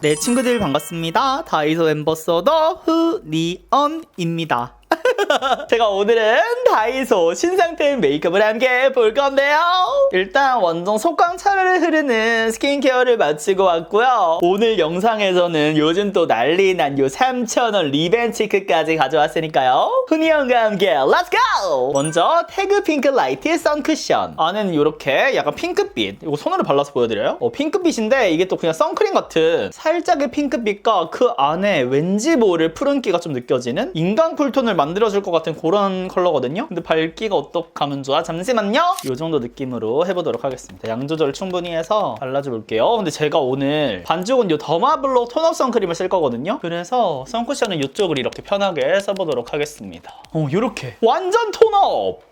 네 친구들 반갑습니다. 다이소 엠버서더 후니언입니다. 제가 오늘은 다이소 신상템 메이크업을 함께 볼 건데요. 일단 완전 속광차를 흐르는 스킨케어를 마치고 왔고요. 오늘 영상에서는 요즘 또 난리 난 요 3,000원 리벤치크까지 가져왔으니까요. 훈이형과 함께 렛츠 고! 먼저 태그 핑크 라이트 선쿠션. 안에는 이렇게 약간 핑크빛. 이거 손으로 발라서 보여드려요. 어, 핑크빛인데 이게 또 그냥 선크림 같은 살짝의 핑크빛과 그 안에 왠지 모를 푸른기가 좀 느껴지는 인간 쿨톤을 만들어줄 것 같은 그런 컬러거든요. 근데 밝기가 어떡하면 좋아? 잠시만요. 이 정도 느낌으로 해보도록 하겠습니다. 양 조절 충분히 해서 발라줘 볼게요. 근데 제가 오늘 반죽은 이 더마블로 톤업 선크림을 쓸 거거든요. 그래서 선쿠션은 이쪽을 이렇게 편하게 써보도록 하겠습니다. 어, 이렇게 완전 톤업!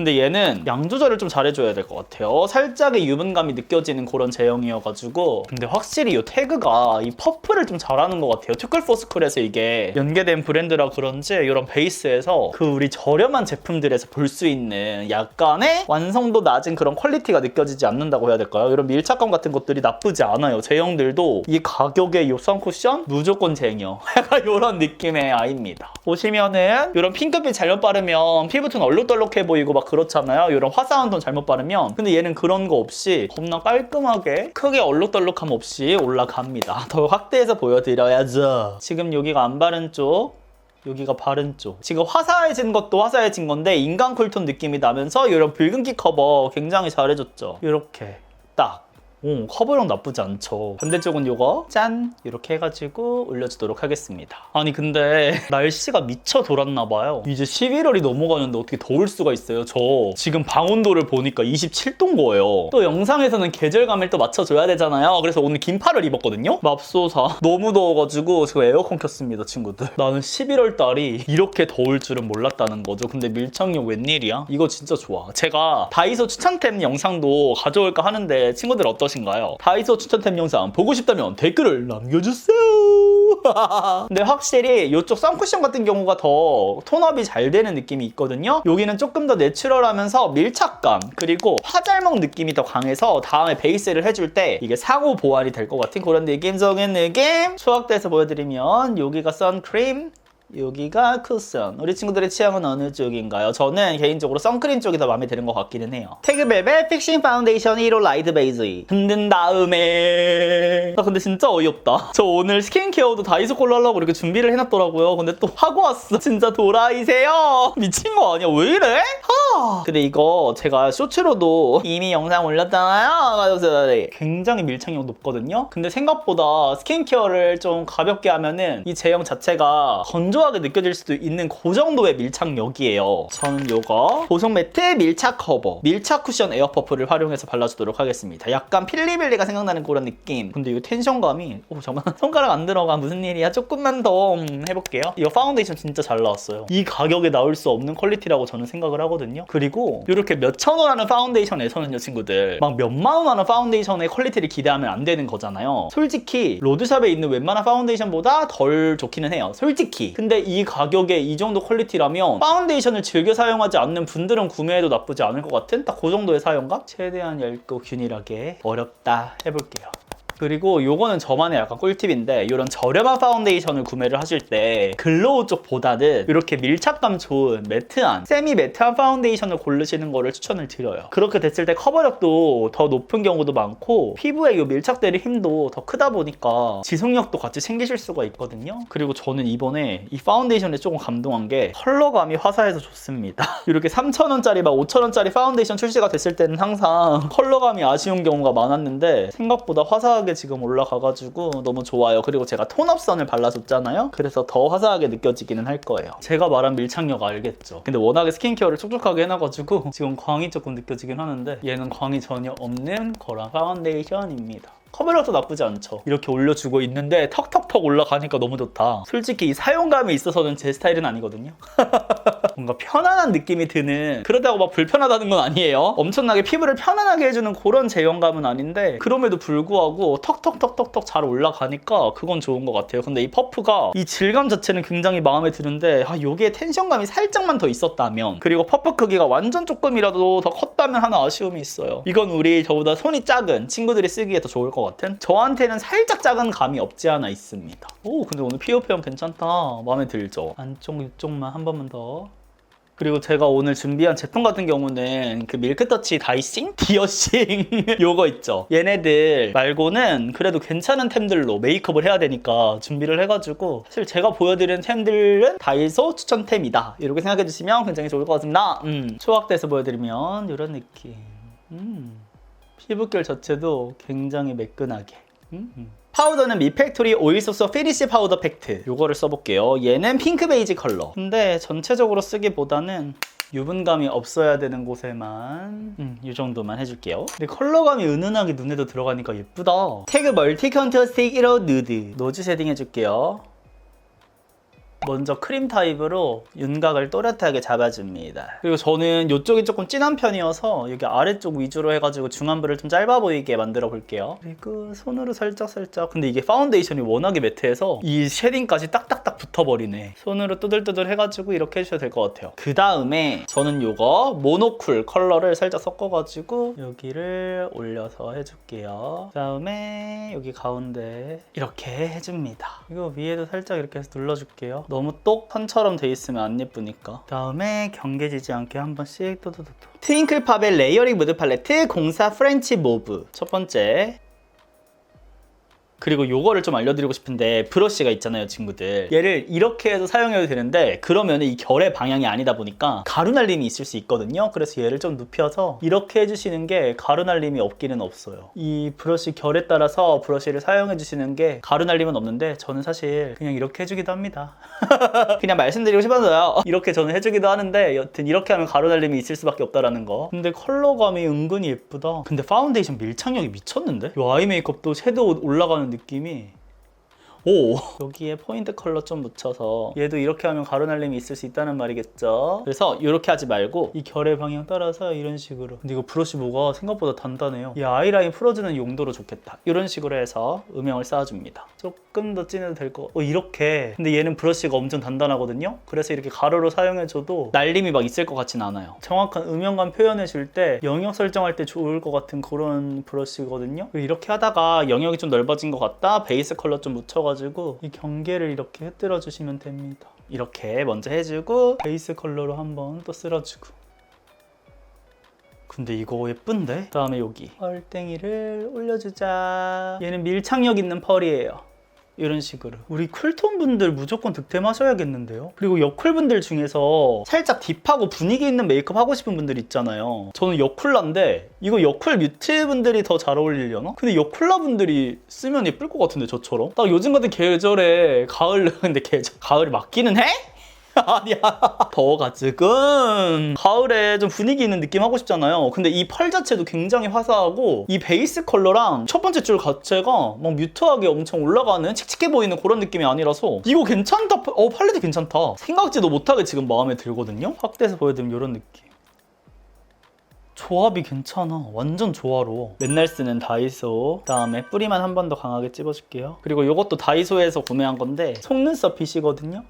근데 얘는 양 조절을 좀 잘해줘야 될 것 같아요. 살짝의 유분감이 느껴지는 그런 제형이어가지고 근데 확실히 이 태그가 이 퍼플을 좀 잘하는 것 같아요. 튜클 포스쿨에서 이게 연계된 브랜드라 그런지 이런 베이스에서 그 우리 저렴한 제품들에서 볼 수 있는 약간의 완성도 낮은 그런 퀄리티가 느껴지지 않는다고 해야 될까요? 이런 밀착감 같은 것들이 나쁘지 않아요. 제형들도 이 가격에 이 선쿠션 무조건 쟁여. 약간 이런 느낌의 아이입니다. 보시면은 이런 핑크빛 잘못 바르면 피부톤 얼룩덜룩해 보이고 막 그렇잖아요. 이런 화사한 톤 잘못 바르면 근데 얘는 그런 거 없이 겁나 깔끔하게 크게 얼룩덜룩함 없이 올라갑니다. 더 확대해서 보여드려야죠. 지금 여기가 안 바른 쪽 여기가 바른 쪽. 지금 화사해진 것도 화사해진 건데 인간 쿨톤 느낌이 나면서 이런 붉은기 커버 굉장히 잘해줬죠. 이렇게 딱. 오, 커버력 나쁘지 않죠. 반대쪽은 요거 짠 이렇게 해가지고 올려주도록 하겠습니다. 아니 근데 날씨가 미쳐 돌았나 봐요. 이제 11월이 넘어가는데 어떻게 더울 수가 있어요. 저 지금 방온도를 보니까 27도인 거예요. 또 영상에서는 계절감을 또 맞춰줘야 되잖아요. 그래서 오늘 긴팔을 입었거든요. 맙소사 너무 더워가지고 지금 에어컨 켰습니다, 친구들. 나는 11월 달이 이렇게 더울 줄은 몰랐다는 거죠. 근데 밀착력 웬일이야? 이거 진짜 좋아. 제가 다이소 추천템 영상도 가져올까 하는데 친구들 어떠 신가요? 다이소 추천템 영상 보고 싶다면 댓글을 남겨주세요. 근데 확실히 이쪽 선쿠션 같은 경우가 더 톤업이 잘 되는 느낌이 있거든요. 여기는 조금 더 내추럴하면서 밀착감 그리고 화잘먹 느낌이 더 강해서 다음에 베이스를 해줄 때 이게 상호 보완이 될 것 같은 그런 느낌적인 느낌 소확대해서 보여드리면 여기가 선크림 여기가 쿠션. 우리 친구들의 취향은 어느 쪽인가요? 저는 개인적으로 선크림 쪽이 더 마음에 드는 것 같기는 해요. 태그벨벳 픽싱 파운데이션 1호 라이트 베이즈. 흔든 다음에. 아, 근데 진짜 어이없다. 저 오늘 스킨케어도 다이소 걸로 하려고 이렇게 준비를 해놨더라고요. 근데 또 하고 왔어. 진짜 도라이세요. 미친 거 아니야? 왜 이래? 하. 근데 이거 제가 쇼츠로도 이미 영상 올렸잖아요. 굉장히 밀착력 높거든요. 근데 생각보다 스킨케어를 좀 가볍게 하면은 이 제형 자체가 건조 하게 느껴질 수도 있는 그 정도의 밀착력이에요. 저는 요거 보송 매트 밀착 커버 밀착 쿠션 에어 퍼프를 활용해서 발라주도록 하겠습니다. 약간 필리빌리가 생각나는 그런 느낌. 근데 이거 텐션감이 오 잠깐 손가락 안 들어가 무슨 일이야? 조금만 더 음, 해볼게요. 이거 파운데이션 진짜 잘 나왔어요. 이 가격에 나올 수 없는 퀄리티라고 저는 생각을 하거든요. 그리고 이렇게 몇천 원 하는 파운데이션에서는요 친구들 막 몇만 원 하는 파운데이션의 퀄리티를 기대하면 안 되는 거잖아요. 솔직히 로드샵에 있는 웬만한 파운데이션보다 덜 좋기는 해요. 솔직히. 근데 이 가격에 이 정도 퀄리티라면 파운데이션을 즐겨 사용하지 않는 분들은 구매해도 나쁘지 않을 것 같은 딱 그 정도의 사용감? 최대한 얇고 균일하게 어렵다 해볼게요. 그리고 요거는 저만의 약간 꿀팁인데 이런 저렴한 파운데이션을 구매를 하실 때 글로우 쪽보다는 이렇게 밀착감 좋은 매트한 세미 매트한 파운데이션을 고르시는 거를 추천을 드려요. 그렇게 됐을 때 커버력도 더 높은 경우도 많고 피부에 이 밀착되는 힘도 더 크다 보니까 지속력도 같이 챙기실 수가 있거든요. 그리고 저는 이번에 이 파운데이션에 조금 감동한 게 컬러감이 화사해서 좋습니다. 이렇게 3,000원짜리 막 5,000원짜리 파운데이션 출시가 됐을 때는 항상 컬러감이 아쉬운 경우가 많았는데 생각보다 화사하게 지금 올라가가지고 너무 좋아요. 그리고 제가 톤업선을 발라줬잖아요. 그래서 더 화사하게 느껴지기는 할 거예요. 제가 말한 밀착력 알겠죠? 근데 워낙에 스킨케어를 촉촉하게 해놔가지고 지금 광이 조금 느껴지긴 하는데 얘는 광이 전혀 없는 거라 파운데이션입니다. 커버력도 나쁘지 않죠. 이렇게 올려주고 있는데 턱턱턱 올라가니까 너무 좋다. 솔직히 이 사용감이 있어서는 제 스타일은 아니거든요. 뭔가 편안한 느낌이 드는 그러다고 막 불편하다는 건 아니에요. 엄청나게 피부를 편안하게 해주는 그런 제형감은 아닌데 그럼에도 불구하고 턱턱턱턱턱 잘 올라가니까 그건 좋은 것 같아요. 근데 이 퍼프가 이 질감 자체는 굉장히 마음에 드는데 아 여기에 텐션감이 살짝만 더 있었다면 그리고 퍼프 크기가 완전 조금이라도 더 컸다면 하는 아쉬움이 있어요. 이건 우리 저보다 손이 작은 친구들이 쓰기에 더 좋을 것 같은 저한테는 살짝 작은 감이 없지 않아 있습니다. 오 근데 오늘 피부 표현 괜찮다. 마음에 들죠? 안쪽 이쪽만 한 번만 더. 그리고 제가 오늘 준비한 제품 같은 경우는 그 밀크터치 다이싱? 디어싱 요거 있죠. 얘네들 말고는 그래도 괜찮은 템들로 메이크업을 해야 되니까 준비를 해가지고 사실 제가 보여드리는 템들은 다이소 추천템이다. 이렇게 생각해 주시면 굉장히 좋을 것 같습니다. 음, 초각대에서 보여드리면 이런 느낌. 음, 피부결 자체도 굉장히 매끈하게. 음, 음. 파우더는 미팩토리 오일 소스 피니시 파우더 팩트. 요거를 써볼게요. 얘는 핑크 베이지 컬러. 근데 전체적으로 쓰기보다는 유분감이 없어야 되는 곳에만 음, 이 정도만 해줄게요. 근데 컬러감이 은은하게 눈에도 들어가니까 예쁘다. 태그 멀티 컨투어 스틱 1호 누드. 노즈 쉐딩 해줄게요 먼저 크림 타입으로 윤곽을 또렷하게 잡아줍니다. 그리고 저는 이쪽이 조금 진한 편이어서 여기 아래쪽 위주로 해가지고 중안부를 좀 짧아 보이게 만들어 볼게요. 그리고 손으로 살짝 살짝. 근데 이게 파운데이션이 워낙에 매트해서 이 쉐딩까지 딱딱딱 붙어버리네. 손으로 뚜들뚜들 해가지고 이렇게 해주셔도 될 것 같아요. 그 다음에 저는 이거 모노쿨 컬러를 살짝 섞어가지고 여기를 올려서 해줄게요. 그 다음에 여기 가운데 이렇게 해줍니다. 이거 위에도 살짝 이렇게 해서 눌러줄게요. 너무 똑 선처럼 돼 있으면 안 예쁘니까. 다음에 경계지지 않게 한 번씩 또또또또. 트윙클팝의 레이어링 무드 팔레트 공사 프렌치 모브. 첫 번째. 그리고 요거를 좀 알려드리고 싶은데 브러쉬가 있잖아요 친구들. 얘를 이렇게 해서 사용해도 되는데 그러면 이 결의 방향이 아니다 보니까 가루 날림이 있을 수 있거든요. 그래서 얘를 좀 눕혀서 이렇게 해주시는 게 가루 날림이 없기는 없어요. 이 브러쉬 결에 따라서 브러쉬를 사용해 주시는 게 가루 날림은 없는데 저는 사실 그냥 이렇게 해주기도 합니다. 그냥 말씀드리고 싶어서요. 이렇게 저는 해주기도 하는데 여튼 이렇게 하면 가루 날림이 있을 수밖에 없다라는 거. 근데 컬러감이 은근히 예쁘다. 근데 파운데이션 밀착력이 미쳤는데? 이 아이 메이크업도 섀도우 올라가는 느낌이 오. 여기에 포인트 컬러 좀 묻혀서 얘도 이렇게 하면 가루 날림이 있을 수 있다는 말이겠죠. 그래서 이렇게 하지 말고 이 결의 방향 따라서 이런 식으로. 근데 이거 브러쉬 뭐가 생각보다 단단해요. 이 아이라인 풀어주는 용도로 좋겠다. 이런 식으로 해서 음영을 쌓아줍니다. 조금 더 진해도 될 거. 어 이렇게. 근데 얘는 브러쉬가 엄청 단단하거든요? 그래서 이렇게 가루로 사용해줘도 날림이 막 있을 것 같진 않아요. 정확한 음영감 표현해줄 때 영역 설정할 때 좋을 것 같은 그런 브러쉬거든요? 이렇게 하다가 영역이 좀 넓어진 것 같다? 베이스 컬러 좀 묻혀가지고 이 경계를 이렇게 흐트러 주시면 됩니다. 이렇게 먼저 해주고 베이스 컬러로 한번 또 쓸어주고. 근데 이거 예쁜데? 그 다음에 여기. 펄땡이를 올려주자. 얘는 밀착력 있는 펄이에요 이런 식으로 우리 쿨톤 분들 무조건 득템하셔야겠는데요 그리고 여쿨 분들 중에서 살짝 딥하고 분위기 있는 메이크업 하고 싶은 분들 있잖아요 저는 여쿨라인데 이거 여쿨 뮤트 분들이 더 잘 어울리려나? 근데 여쿨라 분들이 쓰면 예쁠 것 같은데 저처럼 딱 요즘 같은 계절에 가을 근데 계절 가을이 맞기는 해? 아니야 더워가지고 가을에 좀 분위기 있는 느낌 하고 싶잖아요 근데 이 펄 자체도 굉장히 화사하고 이 베이스 컬러랑 첫 번째 줄 자체가 막 뮤트하게 엄청 올라가는 칙칙해 보이는 그런 느낌이 아니라서 이거 괜찮다 어 팔레트 괜찮다 생각지도 못하게 지금 마음에 들거든요 확대해서 보여드리면 이런 느낌 조합이 괜찮아. 완전 조화로워. 맨날 쓰는 다이소. 그다음에 뿌리만 한 번 더 강하게 찝어줄게요. 그리고 이것도 다이소에서 구매한 건데 속눈썹 핏이거든요.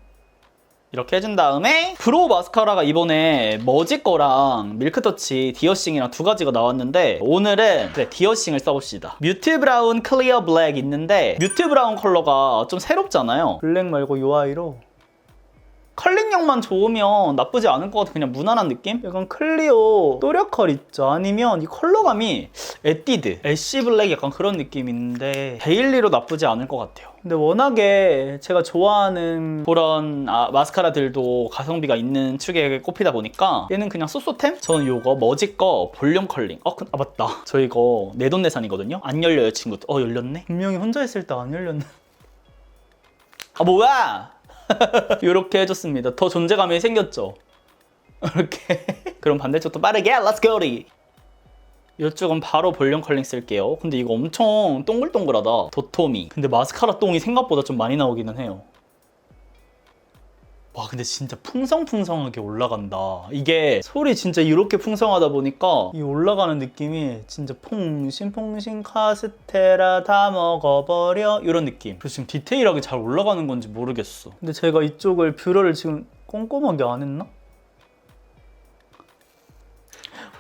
이렇게 해준 다음에 브로우 마스카라가 이번에 머지 거랑 밀크터치 디어싱이랑 두 가지가 나왔는데 오늘은 그래, 디어싱을 써봅시다. 뮤트 브라운 클리어 블랙 있는데 뮤트 브라운 컬러가 좀 새롭잖아요. 블랙 말고 이 아이로 컬링력만 좋으면 나쁘지 않을 것 같아. 그냥 무난한 느낌? 약간 클리오 또렷컬 있죠? 아니면 이 컬러감이 에뛰드 애쉬 블랙 약간 그런 느낌인데 데일리로 나쁘지 않을 것 같아요. 근데 워낙에 제가 좋아하는 그런 아, 마스카라들도 가성비가 있는 축에 꼽히다 보니까 얘는 그냥 쏘쏘템? 저는 요거 머지 거 볼륨 컬링. 어, 그- 아 맞다. 저 이거 내돈내산이거든요? 안 열려요 친구 어 열렸네? 분명히 혼자 했을 때 안 열렸네. 아 뭐야 이렇게 해줬습니다. 더 존재감이 생겼죠? 이렇게. 그럼 반대쪽도 빠르게 Let's go! 이쪽은 바로 볼륨 컬링 쓸게요. 근데 이거 엄청 동글동글하다. 도토미. 근데 마스카라 똥이 생각보다 좀 많이 나오기는 해요. 와 근데 진짜 풍성풍성하게 올라간다. 이게 소리 진짜 이렇게 풍성하다 보니까 이 올라가는 느낌이 진짜 퐁신퐁신 카스테라 다 먹어버려. 이런 느낌. 그래서 지금 디테일하게 잘 올라가는 건지 모르겠어. 근데 제가 이쪽을 뷰러를 지금 꼼꼼하게 안 했나?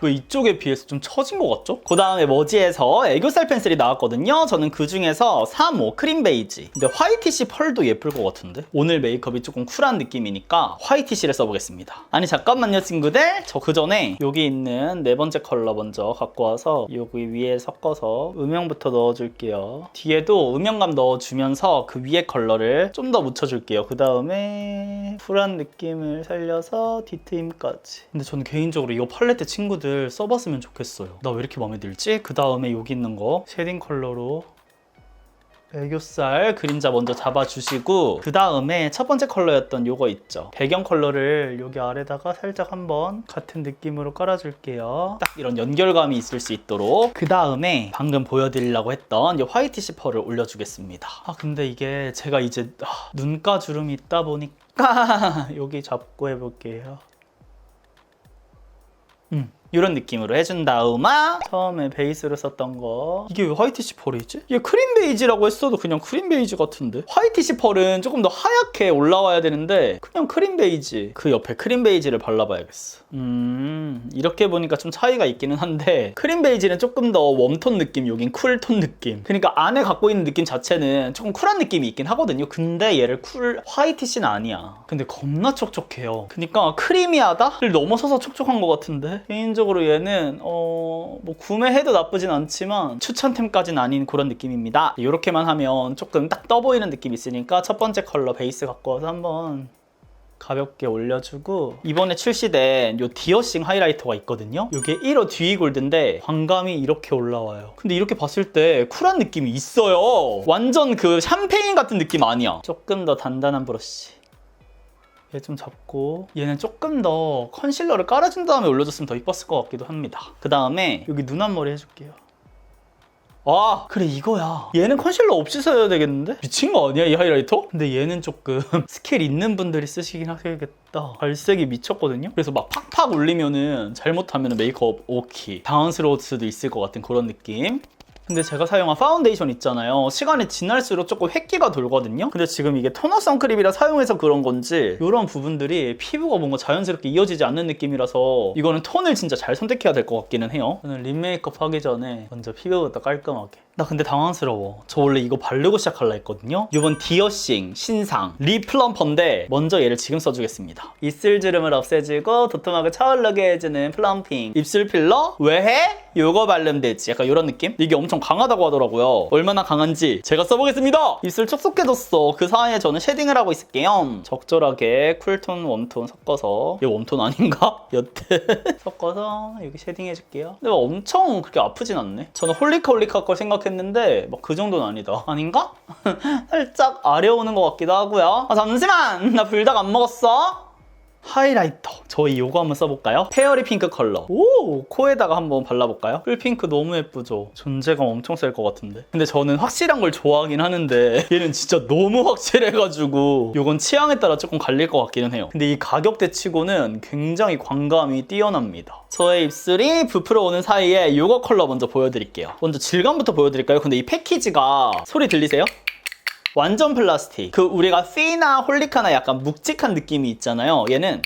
왜 이쪽에 비해서 좀 처진 것 같죠? 그 다음에 머지에서 애교살 펜슬이 나왔거든요. 저는 그 중에서 3호 크림 베이지. 근데 화이티시 펄도 예쁠 것 같은데? 오늘 메이크업이 조금 쿨한 느낌이니까 화이티시를 써보겠습니다. 아니 잠깐만요 친구들. 저 그 전에 여기 있는 네 번째 컬러 먼저 갖고 와서 여기 위에 섞어서 음영부터 넣어줄게요. 뒤에도 음영감 넣어주면서 그 위에 컬러를 좀 더 묻혀줄게요. 그 다음에 쿨한 느낌을 살려서 뒤트임까지. 근데 저는 개인적으로 이 팔레트 친구들 써봤으면 좋겠어요. 나 왜 이렇게 마음에 들지? 그 다음에 여기 있는 거 쉐딩 컬러로 애교살 그림자 먼저 잡아주시고 그 다음에 첫 번째 컬러였던 요거 있죠 배경 컬러를 여기 아래다가 살짝 한번 같은 느낌으로 깔아줄게요 딱 이런 연결감이 있을 수 있도록 그 다음에 방금 보여드리려고 했던 이 화이트 시퍼를 올려주겠습니다 아 근데 이게 제가 이제 아, 눈가 주름이 있다 보니까 여기 잡고 해볼게요 음. 이런 느낌으로 해준 다음에 처음에 베이스로 썼던 거. 이게 왜 화이트 시펄이지? 이게 크림 베이지라고 했어도 그냥 크림 베이지 같은데? 화이트 시펄은 조금 더 하얗게 올라와야 되는데 그냥 크림 베이지. 그 옆에 크림 베이지를 발라봐야겠어. 음 이렇게 보니까 좀 차이가 있기는 한데 크림 베이지는 조금 더 웜톤 느낌 여긴 쿨톤 느낌. 그러니까 안에 갖고 있는 느낌 자체는 조금 쿨한 느낌이 있긴 하거든요. 근데 얘를 쿨 화이티시는 아니야. 근데 겁나 촉촉해요. 그러니까 크리미하다를 넘어서서 촉촉한 것 같은데? 개인적으로 얘는 어 뭐 구매해도 나쁘진 않지만 추천템까지는 아닌 그런 느낌입니다. 이렇게만 하면 조금 딱 떠 보이는 느낌이 있으니까 첫 번째 컬러 베이스 갖고 와서 한번 가볍게 올려주고 이번에 출시된 요 디어싱 하이라이터가 있거든요. 이게 1호 듀이 골드인데 광감이 이렇게 올라와요. 근데 이렇게 봤을 때 쿨한 느낌이 있어요. 완전 그 샴페인 같은 느낌 아니야. 조금 더 단단한 브러쉬 얘 좀 잡고 얘는 조금 더 컨실러를 깔아준 다음에 올려줬으면 더 이뻤을 것 같기도 합니다. 그 다음에 여기 눈 앞머리 해줄게요. 아 그래 이거야. 얘는 컨실러 없이 써야 되겠는데? 미친 거 아니야 이 하이라이터? 근데 얘는 조금 스킬 있는 분들이 쓰시긴 하셔야겠다. 발색이 미쳤거든요? 그래서 막 팍팍 올리면은 잘못하면 메이크업 오키 당황스러울 수도 있을 것 같은 그런 느낌 근데 제가 사용한 파운데이션 있잖아요. 시간이 지날수록 조금 획기가 돌거든요. 근데 지금 이게 토너 선크림이라 사용해서 그런 건지 이런 부분들이 피부가 뭔가 자연스럽게 이어지지 않는 느낌이라서 이거는 톤을 진짜 잘 선택해야 될 것 같기는 해요. 저는 립 메이크업 하기 전에 먼저 피부부터 깔끔하게. 나 근데 당황스러워. 저 원래 이거 바르고 시작할라 했거든요. 이번 디어싱 신상 립 플럼퍼인데 먼저 얘를 지금 써주겠습니다. 입술 주름을 없애주고 도톰하게 차오르게 해주는 플럼핑. 입술 필러 왜 해? 요거 바르면 되지. 약간 이런 느낌? 이게 엄청 강하다고 하더라고요. 얼마나 강한지 제가 써보겠습니다. 입술 촉촉해졌어. 그 사이에 저는 쉐딩을 하고 있을게요. 적절하게 쿨톤, 웜톤 섞어서 얘 웜톤 아닌가? 여튼 섞어서 여기 쉐딩 해줄게요. 근데 막 엄청 그렇게 아프진 않네. 저는 홀리카 홀리카 걸 생각했는데 막 그 정도는 아니다. 아닌가? 살짝 아려오는 것 같기도 하고요. 아 잠시만! 나 불닭 안 먹었어. 하이라이터 저희 요거 한번 써볼까요? 페어리 핑크 컬러 오 코에다가 한번 발라볼까요? 풀핑크 너무 예쁘죠? 존재감 엄청 셀 것 같은데 근데 저는 확실한 걸 좋아하긴 하는데 얘는 진짜 너무 확실해가지고 요건 취향에 따라 조금 갈릴 것 같기는 해요 근데 이 가격대 치고는 굉장히 광감이 뛰어납니다 저의 입술이 부풀어 오는 사이에 요거 컬러 먼저 보여드릴게요 먼저 질감부터 보여드릴까요? 근데 이 패키지가 소리 들리세요? 완전 플라스틱. 그 우리가 피나 홀리카나 약간 묵직한 느낌이 있잖아요. 얘는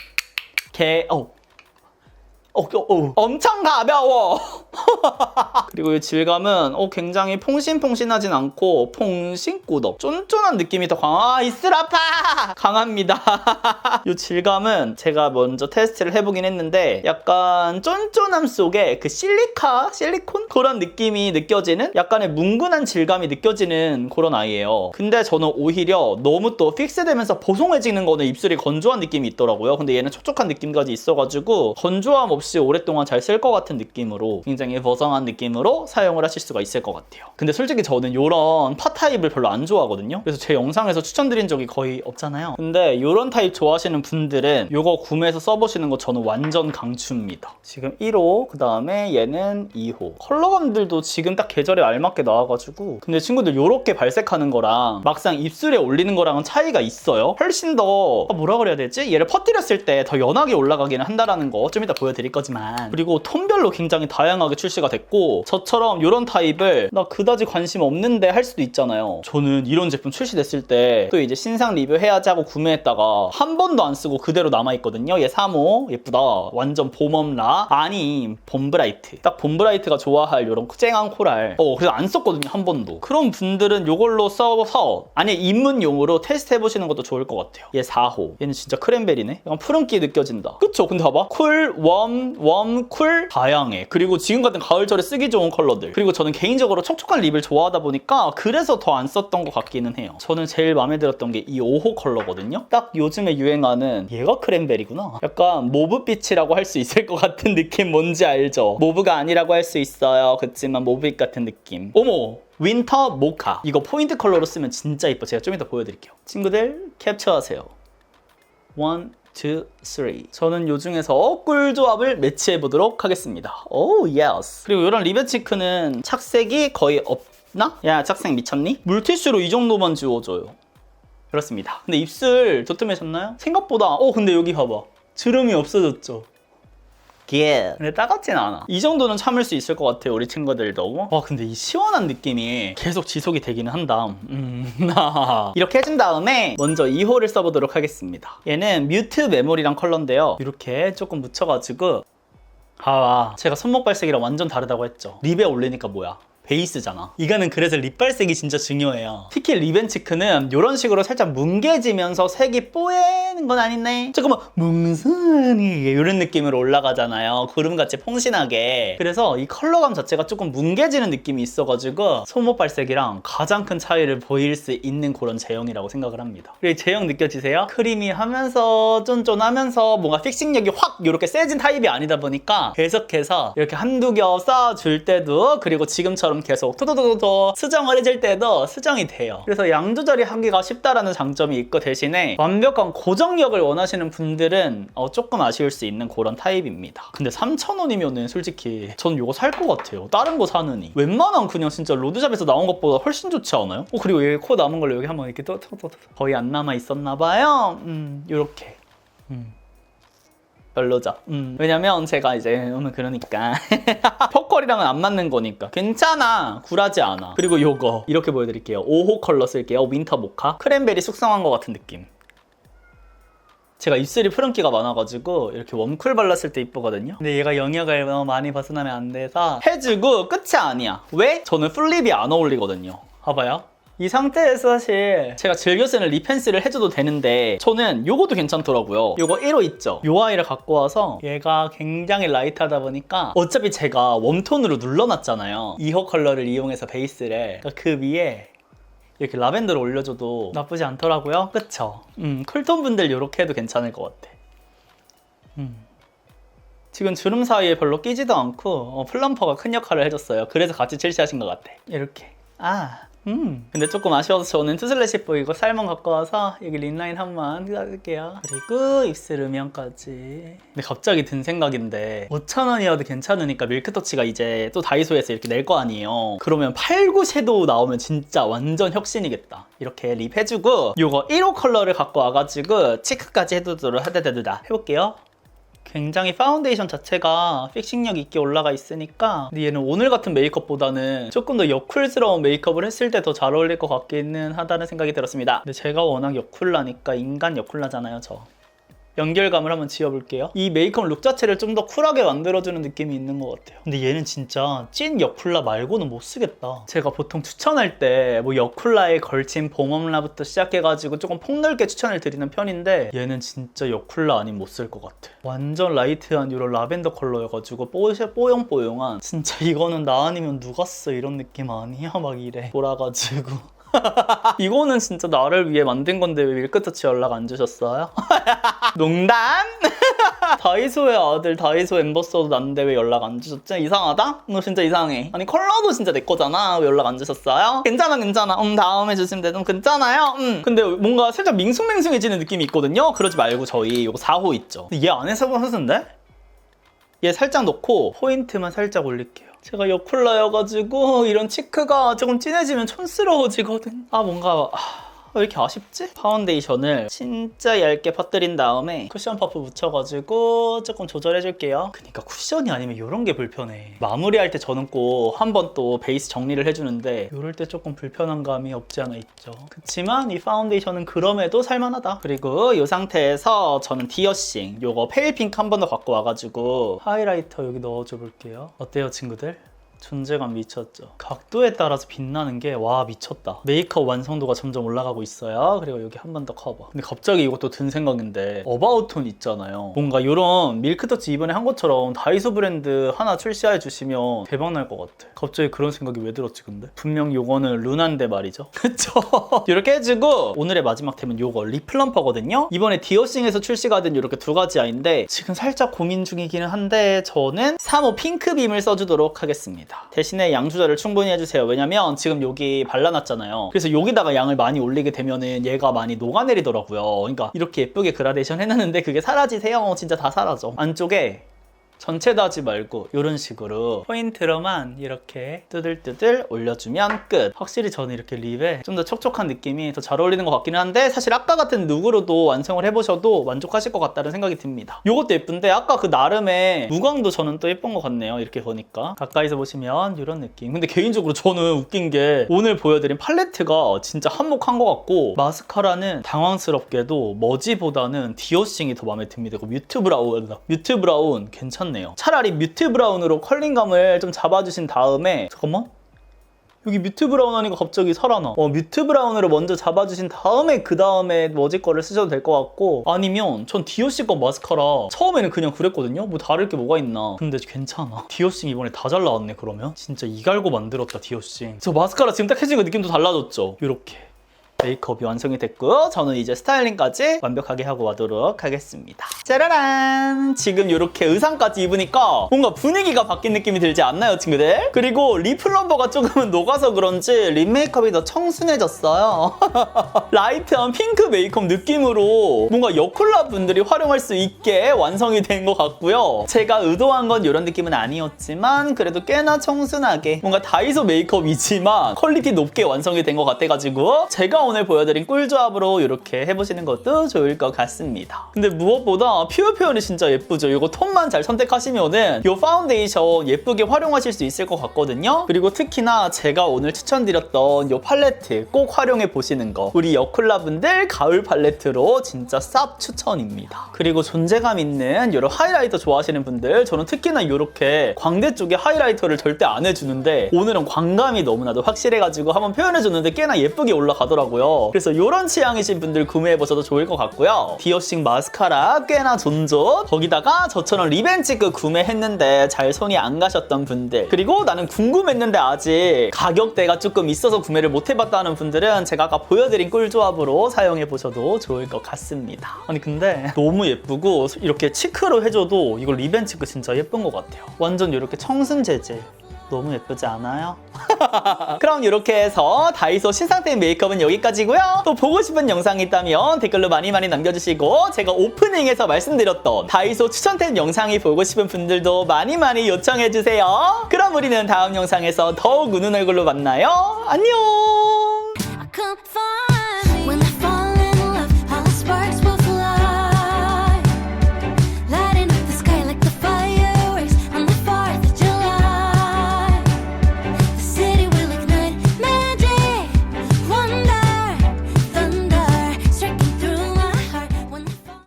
개 어. 어, 어, 어. 엄청 가벼워. 그리고 이 질감은 어, 굉장히 퐁신퐁신하진 않고 퐁신꾸덕 쫀쫀한 느낌이 더 강하. 아, 이슬 아파. 강합니다. 이 질감은 제가 먼저 테스트를 해보긴 했는데 약간 쫀쫀함 속에 그 실리카, 실리콘 그런 느낌이 느껴지는 약간의 뭉근한 질감이 느껴지는 그런 아이예요. 근데 저는 오히려 너무 또 픽스되면서 보송해지는 거는 입술이 건조한 느낌이 있더라고요. 근데 얘는 촉촉한 느낌까지 있어가지고 건조함 없이 없이 오랫동안 잘 쓸 것 같은 느낌으로 굉장히 버성한 느낌으로 사용을 하실 수가 있을 것 같아요. 근데 솔직히 저는 이런 파 타입을 별로 안 좋아하거든요. 그래서 제 영상에서 추천드린 적이 거의 없잖아요. 근데 이런 타입 좋아하시는 분들은 이거 구매해서 써보시는 거 저는 완전 강추입니다. 지금 1호, 그 다음에 얘는 2호. 컬러감들도 지금 딱 계절에 알맞게 나와가지고 근데 친구들 이렇게 발색하는 거랑 막상 입술에 올리는 거랑은 차이가 있어요. 훨씬 더 아, 뭐라 그래야 되지? 얘를 퍼뜨렸을 때 더 연하게 올라가기는 한다라는 거 좀 이따 보여드릴 거지만. 그리고 톤별로 굉장히 다양하게 출시가 됐고 저처럼 이런 타입을 나 그다지 관심 없는데 할 수도 있잖아요. 저는 이런 제품 출시됐을 때 또 이제 신상 리뷰해야지 하고 구매했다가 한 번도 안 쓰고 그대로 남아있거든요. 얘 3호. 예쁘다. 완전 봄엄라. 아니 봄브라이트. 딱 봄브라이트가 좋아할 이런 쨍한 코랄. 어 그래서 안 썼거든요 한 번도. 그런 분들은 이걸로 써서 아니 입문용으로 테스트 해보시는 것도 좋을 것 같아요. 얘 4호. 얘는 진짜 크랜베리네? 약간 푸른기 느껴진다. 그쵸? 근데 봐봐. 쿨, 웜, 웜, 쿨 다양해. 그리고 지금 같은 가을철에 쓰기 좋은 컬러들. 그리고 저는 개인적으로 촉촉한 립을 좋아하다 보니까 그래서 더 안 썼던 것 같기는 해요. 저는 제일 마음에 들었던 게 이 5호 컬러거든요. 딱 요즘에 유행하는 얘가 크랜베리구나. 약간 모브빛이라고 할 수 있을 것 같은 느낌 뭔지 알죠? 모브가 아니라고 할 수 있어요. 그치만 모브빛 같은 느낌. 어머! 윈터 모카. 이거 포인트 컬러로 쓰면 진짜 이뻐. 제가 좀 이따 보여드릴게요. 친구들 캡처하세요. 원, 투, 쓰리. 저는 요 중에서 꿀 조합을 매치해 보도록 하겠습니다. 오, 예스. 그리고 이런 리베치크는 착색이 거의 없나? 야, 착색 미쳤니? 물티슈로 이 정도만 지워줘요. 그렇습니다. 근데 입술 도톰해졌나요? 생각보다, 어, 근데 여기 봐봐. 주름이 없어졌죠. 예. 근데 따갑진 않아. 이 정도는 참을 수 있을 것 같아요, 우리 친구들도. 와, 근데 이 시원한 느낌이 계속 지속이 되기는 한다. 음, 이렇게 해준 다음에 먼저 2호를 써보도록 하겠습니다. 얘는 뮤트 메모리랑 컬러인데요. 이렇게 조금 묻혀가지고 아, 제가 손목 발색이랑 완전 다르다고 했죠. 립에 올리니까 뭐야? 베이스잖아. 이거는 그래서 립 발색이 진짜 중요해요. 특히 립앤치크는 이런 식으로 살짝 뭉개지면서 색이 뽀얘는 건 아니네. 잠깐만, 뭉순이 이런 느낌으로 올라가잖아요. 구름같이 퐁신하게. 그래서 이 컬러감 자체가 조금 뭉개지는 느낌이 있어가지고 손목 발색이랑 가장 큰 차이를 보일 수 있는 그런 제형이라고 생각을 합니다. 그리고 제형 느껴지세요? 크리미하면서 쫀쫀하면서 뭔가 픽싱력이 확 이렇게 세진 타입이 아니다 보니까 계속해서 이렇게 한두 겹 쌓아줄 때도 그리고 지금처럼 계속 토도도도도 수정을 해줄 때도 수정이 돼요. 그래서 양 조절이 하기가 쉽다라는 장점이 있고 대신에 완벽한 고정력을 원하시는 분들은 어, 조금 아쉬울 수 있는 그런 타입입니다. 근데 3,000원이면은 솔직히 전 이거 살 것 같아요. 다른 거 사느니. 웬만한 그냥 진짜 로드샵에서 나온 것보다 훨씬 좋지 않아요? 어, 그리고 여기 코 남은 걸로 여기 한번 이렇게 또, 또, 또, 또. 거의 안 남아 있었나 봐요. 음, 요렇게. 음. 별로죠. 음, 왜냐면 제가 이제 오늘 그러니까 포컬이랑은 안 맞는 거니까. 괜찮아. 굴하지 않아. 그리고 요거 이렇게 보여드릴게요. 5호 컬러 쓸게요. 윈터 모카. 크랜베리 숙성한 것 같은 느낌. 제가 입술이 푸른기가 많아가지고 이렇게 웜쿨 발랐을 때 이쁘거든요. 근데 얘가 영역을 너무 많이 벗어나면 안 돼서 해주고 끝이 아니야. 왜? 저는 풀립이 안 어울리거든요. 봐봐요 이 상태에서 사실 제가 즐겨 쓰는 립펜슬을 해줘도 되는데 저는 요것도 괜찮더라고요. 요거 1호 있죠? 요 아이를 갖고 와서 얘가 굉장히 라이트하다 보니까 어차피 제가 웜톤으로 눌러놨잖아요. 2호 컬러를 이용해서 베이스를. 그러니까 그 위에 이렇게 라벤더를 올려줘도 나쁘지 않더라고요. 그쵸? 음, 쿨톤 분들 이렇게 해도 괜찮을 것 같아. 음. 지금 주름 사이에 별로 끼지도 않고 어, 플럼퍼가 큰 역할을 해줬어요. 그래서 같이 출시하신 것 같아. 이렇게. 아 음. 근데 조금 아쉬워서 저는 투슬래시 보이고 살몬 갖고 와서 여기 린라인 한 번만 깎을게요. 그리고 입술 음영까지. 근데 갑자기 든 생각인데 5,000원이어도 괜찮으니까 밀크터치가 이제 또 다이소에서 이렇게 낼 거 아니에요. 그러면 8, 9 섀도우 나오면 진짜 완전 혁신이겠다. 이렇게 립 해주고 요거 1호 컬러를 갖고 와가지고 치크까지 해두도록 하다다다다 해볼게요. 굉장히 파운데이션 자체가 픽싱력 있게 올라가 있으니까 근데 얘는 오늘 같은 메이크업보다는 조금 더 여쿨스러운 메이크업을 했을 때 더 잘 어울릴 것 같기는 하다는 생각이 들었습니다. 근데 제가 워낙 여쿨라니까 인간 여쿨라잖아요 저 연결감을 한번 지어볼게요. 이 메이크업 룩 자체를 좀 더 쿨하게 만들어주는 느낌이 있는 것 같아요. 근데 얘는 진짜 찐 여쿨라 말고는 못 쓰겠다. 제가 보통 추천할 때 뭐 여쿨라에 걸친 봄웜라부터 시작해가지고 조금 폭넓게 추천을 드리는 편인데 얘는 진짜 여쿨라 아니면 못쓸 것 같아. 완전 라이트한 이런 라벤더 컬러여가지고 뽀시, 뽀용뽀용한 진짜 이거는 나 아니면 누가 써 이런 느낌 아니야? 막 이래. 돌아가지고 이거는 진짜 나를 위해 만든 건데 왜 밀크터치 연락 안 주셨어요? 농담? 다이소의 아들 다이소 엠버서도 난데 왜 연락 안 주셨지? 이상하다? 너 진짜 이상해. 아니 컬러도 진짜 내 거잖아. 왜 연락 안 주셨어요? 괜찮아 괜찮아. 음 다음에 주시면 돼. 음 괜찮아요. 음. 근데 뭔가 살짝 밍숭맹숭해지는 느낌이 있거든요. 그러지 말고 저희 요거 4호 있죠. 얘 안에서 선수인데? 얘 살짝 넣고 포인트만 살짝 올릴게요. 제가 여쿨러여가지고 이런 치크가 조금 진해지면 촌스러워지거든. 아 뭔가 아, 왜 이렇게 아쉽지? 파운데이션을 진짜 얇게 퍼뜨린 다음에 쿠션 퍼프 묻혀가지고 조금 조절해줄게요. 그니까 쿠션이 아니면 이런 게 불편해. 마무리할 때 저는 꼭 한 번 또 베이스 정리를 해주는데 이럴 때 조금 불편한 감이 없지 않아 있죠. 그치만 이 파운데이션은 그럼에도 살만하다. 그리고 이 상태에서 저는 디어싱 요거 페일 핑크 한 번 더 갖고 와가지고 하이라이터 여기 넣어줘 볼게요. 어때요 친구들? 존재감 미쳤죠. 각도에 따라서 빛나는 게 와 미쳤다. 메이크업 완성도가 점점 올라가고 있어요. 그리고 여기 한 번 더 커버. 근데 갑자기 이것도 든 생각인데 어바웃톤 있잖아요. 뭔가 이런 밀크터치 이번에 한 것처럼 다이소 브랜드 하나 출시해 주시면 대박 날 것 같아. 갑자기 그런 생각이 왜 들었지 근데? 분명 요거는 루나인데 말이죠. 그쵸? 이렇게 해주고 오늘의 마지막 템은 요거 리플럼퍼거든요. 이번에 디오싱에서 출시가 된 이렇게 두 가지 아이인데 지금 살짝 고민 중이기는 한데 저는 3호 핑크빔을 써주도록 하겠습니다. 대신에 양 조절을 충분히 해주세요. 왜냐면 지금 여기 발라놨잖아요. 그래서 여기다가 양을 많이 올리게 되면은 얘가 많이 녹아내리더라고요. 그러니까 이렇게 예쁘게 그라데이션 해놨는데 그게 사라지세요. 진짜 다 사라져. 안쪽에 전체 다 하지 말고 이런 식으로 포인트로만 이렇게 뜨들뜨들 올려주면 끝. 확실히 저는 이렇게 립에 좀 더 촉촉한 느낌이 더 잘 어울리는 것 같기는 한데 사실 아까 같은 룩으로도 완성을 해보셔도 만족하실 것 같다는 생각이 듭니다. 이것도 예쁜데 아까 그 나름의 무광도 저는 또 예쁜 것 같네요. 이렇게 보니까 가까이서 보시면 이런 느낌. 근데 개인적으로 저는 웃긴 게 오늘 보여드린 팔레트가 진짜 한몫한 것 같고 마스카라는 당황스럽게도 머지보다는 디오싱이 더 마음에 듭니다. 그 뮤트 브라운, 뮤트 브라운 괜찮네 요. 차라리 뮤트 브라운으로 컬링감을 좀 잡아주신 다음에 잠깐만. 여기 뮤트 브라운 하니까 갑자기 살아나. 어, 뮤트 브라운으로 먼저 잡아주신 다음에 그 다음에 머지 거를 쓰셔도 될 것 같고 아니면 전 디오씨 거 마스카라 처음에는 그냥 그랬거든요. 뭐 다를 게 뭐가 있나. 근데 괜찮아. 디오싱 이번에 다 잘 나왔네 그러면. 진짜 이갈고 만들었다 디오싱. 저 마스카라 지금 딱 해주니까 느낌도 달라졌죠. 이렇게. 메이크업이 완성이 됐고 저는 이제 스타일링까지 완벽하게 하고 와도록 하겠습니다. 짜라란! 지금 이렇게 의상까지 입으니까 뭔가 분위기가 바뀐 느낌이 들지 않나요, 친구들? 그리고 립 플럼버가 조금은 녹아서 그런지 립 메이크업이 더 청순해졌어요. 라이트한 핑크 메이크업 느낌으로 뭔가 여쿨라 분들이 활용할 수 있게 완성이 된 것 같고요. 제가 의도한 건 이런 느낌은 아니었지만 그래도 꽤나 청순하게 뭔가 다이소 메이크업이지만 퀄리티 높게 완성이 된 것 같아가지고 제가 오늘 보여드린 꿀조합으로 이렇게 해보시는 것도 좋을 것 같습니다. 근데 무엇보다 피부 표현이 진짜 예쁘죠. 이거 톤만 잘 선택하시면은 이 파운데이션 예쁘게 활용하실 수 있을 것 같거든요. 그리고 특히나 제가 오늘 추천드렸던 이 팔레트 꼭 활용해 보시는 거. 우리 여쿨라분들 가을 팔레트로 진짜 쌉 추천입니다. 그리고 존재감 있는 이런 하이라이터 좋아하시는 분들 저는 특히나 이렇게 광대 쪽에 하이라이터를 절대 안 해주는데 오늘은 광감이 너무나도 확실해가지고 한번 표현해줬는데 꽤나 예쁘게 올라가더라고요. 그래서 이런 취향이신 분들 구매해보셔도 좋을 것 같고요. 디어싱 마스카라 꽤나 존존 거기다가 저처럼 리벤치크 구매했는데 잘 손이 안 가셨던 분들 그리고 나는 궁금했는데 아직 가격대가 조금 있어서 구매를 못 해봤다는 분들은 제가 아까 보여드린 꿀조합으로 사용해보셔도 좋을 것 같습니다. 아니 근데 너무 예쁘고 이렇게 치크로 해줘도 이거 리벤치크 진짜 예쁜 것 같아요. 완전 이렇게 청순 재질 너무 예쁘지 않아요? 그럼 이렇게 해서 다이소 신상템 메이크업은 여기까지고요. 또 보고 싶은 영상이 있다면 댓글로 많이 많이 남겨주시고 제가 오프닝에서 말씀드렸던 다이소 추천템 영상이 보고 싶은 분들도 많이 많이 요청해주세요. 그럼 우리는 다음 영상에서 더욱 우는 얼굴로 만나요. 안녕!